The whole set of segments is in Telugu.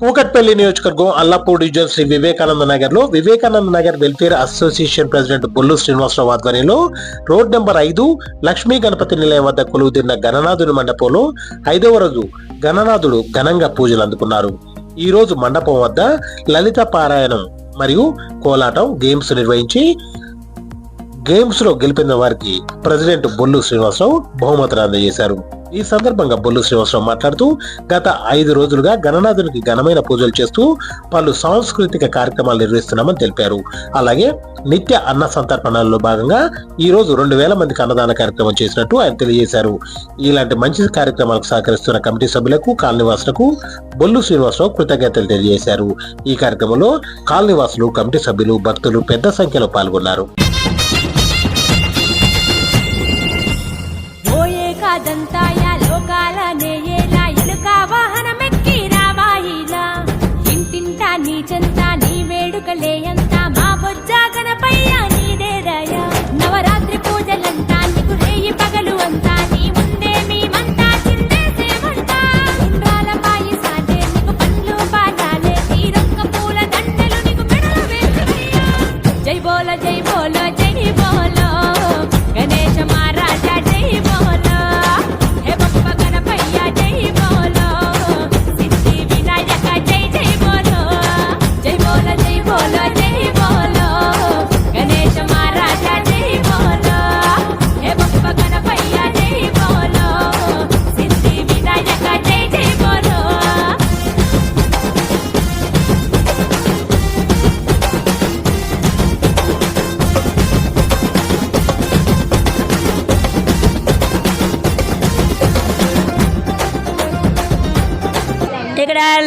కూకట్పల్లి నియోజకవర్గం అల్లాపూర్ డివిజన్ శ్రీ వివేకానంద నగర్లో Vivekananda Nagar welfare association president Bollu Srinivasarao ఆధ్వర్యంలో రోడ్ నెంబర్ ఐదు లక్ష్మీ గణపతి నిలయం వద్ద కొలువుదిన్న గణనాథుని మండపంలో ఐదవ రోజు గణనాథుడు ఘనంగా పూజలు అందుకున్నారు. ఈ రోజు మండపం వద్ద లలిత పారాయణం మరియు కోలాటం గేమ్స్ నిర్వహించి గేమ్స్లో గెలిపిన వారికి ప్రెసిడెంట్ బొల్లు శ్రీనివాసరావు బహుమతులు అందజేశారు. ఈ సందర్భంగా బొల్లు శ్రీనివాసరావు మాట్లాడుతూ గత ఐదు రోజులుగా గణనాథునికి ఘనమైన పూజలు చేస్తూ పలు సాంస్కృతిక కార్యక్రమాలు నిర్వహిస్తున్నామని తెలిపారు. అలాగే నిత్య అన్న సంతర్పణల్లో భాగంగా ఈ రోజు రెండు వేల మందికి అన్నదాన కార్యక్రమం చేసినట్టు ఆయన తెలియజేశారు. ఇలాంటి మంచి కార్యక్రమాలకు సహకరిస్తున్న కమిటీ సభ్యులకు కాలనీవాసులకు బొల్లు శ్రీనివాసరావు కృతజ్ఞతలు తెలియజేశారు. ఈ కార్యక్రమంలో కాలనీవాసులు కమిటీ సభ్యులు భక్తులు పెద్ద సంఖ్యలో పాల్గొన్నారు. ఓయే నేయేలా ఎలుక వాహనమెక్కి రావాయిలా ఇంటింటా నీ చెంత నీ వేడుకలే అంత మా బొజ్జ గణపయ్య నీదేరయ నవరాత్రి పూజలంతా నీకు రేయి పగలు అంతా నీ ముందే మేమంతా చిందేసేమంటా ఉండ్రాల పాయసాలే నీకు పండ్లు పాలాలే పూల దండలు నీకు మెడలు జై బోల జై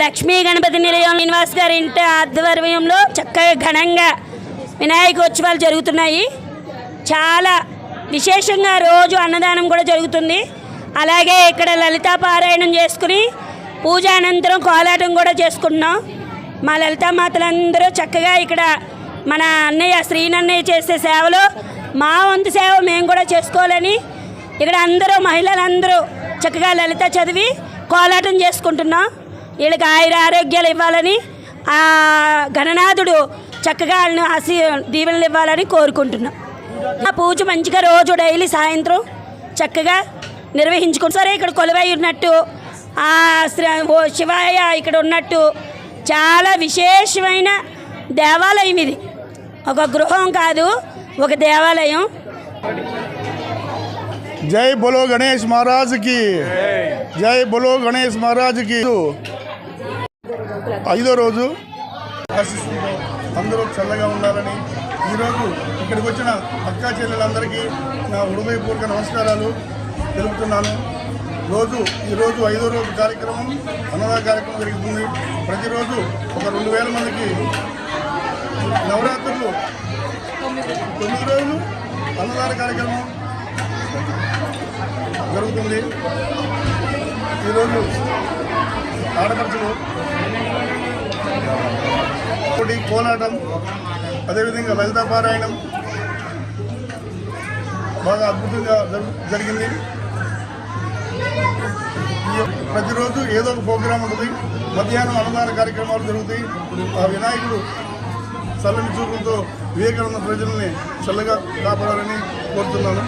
లక్ష్మీ గణపతి నిలయం శ్రీనివాస్ గారి ఇంటి ఆధ్వర్యంలో చక్కగా ఘనంగా వినాయకోత్సవాలు జరుగుతున్నాయి. చాలా విశేషంగా రోజు అన్నదానం కూడా జరుగుతుంది. అలాగే ఇక్కడ లలితా పారాయణం చేసుకుని పూజ అనంతరం కోలాటం కూడా చేసుకుంటున్నాం. మా లలితామాతలందరూ చక్కగా ఇక్కడ మన అన్నయ్య శ్రీనన్నయ్య చేసే సేవలో మా వంతు సేవ మేము కూడా చేసుకోవాలని ఇక్కడ అందరూ మహిళలందరూ చక్కగా లలిత చదివి కోలాటం చేసుకుంటున్నాం. వీళ్ళకి ఆయుర ఆరోగ్యాలు ఇవ్వాలని ఆ గణనాథుడు చక్కగా వాళ్ళని ఆశీ దీవెనలు ఇవ్వాలని కోరుకుంటున్నాం. ఆ పూజ మంచిగా రోజు డైలీ సాయంత్రం చక్కగా నిర్వహించుకుని సరే ఇక్కడ కొలువై ఉన్నట్టు ఆ ఓ శివాయ ఇక్కడ ఉన్నట్టు చాలా విశేషమైన దేవాలయం ఇది. ఒక గృహం కాదు ఒక దేవాలయం. జై బోలో గణేష్ మహారాజ్కి జై బోలో గణేష్ మహారాజ్కి. ఐదో రోజు ఆశిస్తుందో అందరూ చల్లగా ఉండాలని ఈరోజు ఇక్కడికి వచ్చిన అక్కా చెల్లెలందరికీ నా హృదయపూర్వక నమస్కారాలు తెలుపుతున్నాను. రోజు ఈరోజు ఐదో రోజు కార్యక్రమం అన్నదాన కార్యక్రమం జరుగుతుంది. ప్రతిరోజు ఒక రెండు వేల మందికి నవరాత్రులు. తొమ్మిది రోజులు అన్నదాన కార్యక్రమం జరుగుతుంది. ఈరోజు ఆడపడుచులు ఒకటి కోలాటం అదేవిధంగా లలిత పారాయణం బాగా అద్భుతంగా జరిగింది. ఈ ప్రతిరోజు ఏదో ఒక ప్రోగ్రాం ఉంటుంది. మధ్యాహ్నం అన్నదాన కార్యక్రమాలు జరుగుతాయి. ఆ వినాయకుడు చల్లని చూపులతో వివేకానంద ప్రజల్ని చల్లగా కాపాడాలని కోరుతున్నాను.